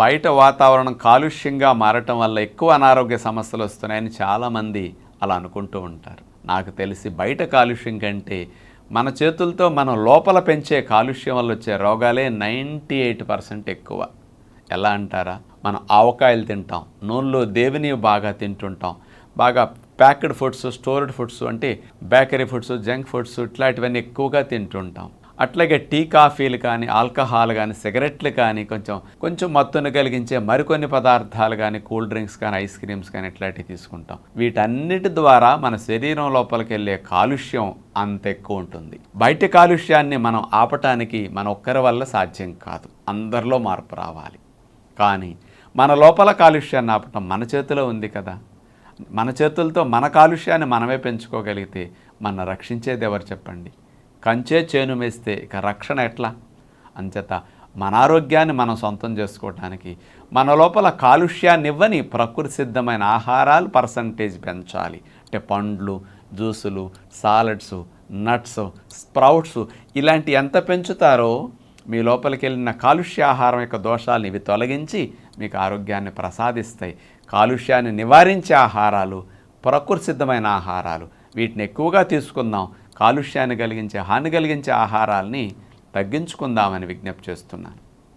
బయట వాతావరణం కాలుష్యంగా మారటం వల్ల ఎక్కువ అనారోగ్య సమస్యలు వస్తున్నాయని చాలామంది అలా అనుకుంటూ ఉంటారు. నాకు తెలిసి బయట కాలుష్యం కంటే మన చేతులతో మనం లోపల పెంచే కాలుష్యం వల్ల వచ్చే రోగాలే నైంటీ ఎయిట్ పర్సెంట్ ఎక్కువ. ఎలా అంటారా? మనం ఆవకాయలు తింటాం నూనెలో దేవిని బాగా తింటుంటాం బాగా ప్యాక్డ్ ఫుడ్స్ స్టోర్డ్ ఫుడ్స్ అంటే బేకరీ ఫుడ్స్ జంక్ ఫుడ్స్ ఇట్లాంటివన్నీ ఎక్కువగా తింటుంటాం. అట్లాగే టీ కాఫీలు కానీ ఆల్కహాల్ కానీ సిగరెట్లు కానీ కొంచెం కొంచెం మత్తును కలిగించే మరికొన్ని పదార్థాలు కానీ కూల్ డ్రింక్స్ కానీ ఐస్ క్రీమ్స్ కానీ ఇట్లాంటివి తీసుకుంటాం. వీటన్నిటి ద్వారా మన శరీరం లోపలికి వెళ్ళే కాలుష్యం అంత ఎక్కువ ఉంటుంది. బయట కాలుష్యాన్ని మనం ఆపటానికి మన ఒక్కరి వల్ల సాధ్యం కాదు. అందరిలో మార్పు రావాలి. కానీ మన లోపల కాలుష్యాన్ని ఆపటం మన చేతిలో ఉంది కదా. మన చేతులతో మన కాలుష్యాన్ని మనమే పెంచుకోగలిగితే మన రక్షించేది ఎవరు చెప్పండి? కంచే చేను మేస్తే ఇక రక్షణ ఎట్లా? అంచేత మన ఆరోగ్యాన్ని మనం సొంతం చేసుకోవడానికి మన లోపల కాలుష్యాన్ని ఇవ్వని ప్రకృతి సిద్ధమైన ఆహారాలు పర్సంటేజ్ పెంచాలి. అంటే పండ్లు జ్యూసులు సాలడ్స్ నట్స్ స్ప్రౌట్స్ ఇలాంటి ఎంత పెంచుతారో మీ లోపలికి వెళ్ళిన కాలుష్య ఆహారం యొక్క దోషాలను ఇవి తొలగించి మీకు ఆరోగ్యాన్ని ప్రసాదిస్తాయి. కాలుష్యాన్ని నివారించే ఆహారాలు ప్రకృతి సిద్ధమైన ఆహారాలు వీటిని ఎక్కువగా తీసుకుందాం. కాలుష్యాన్ని కలిగించే హాని కలిగించే ఆహారాల్ని తగ్గించుకుందామని విజ్ఞప్తి చేస్తున్నాను.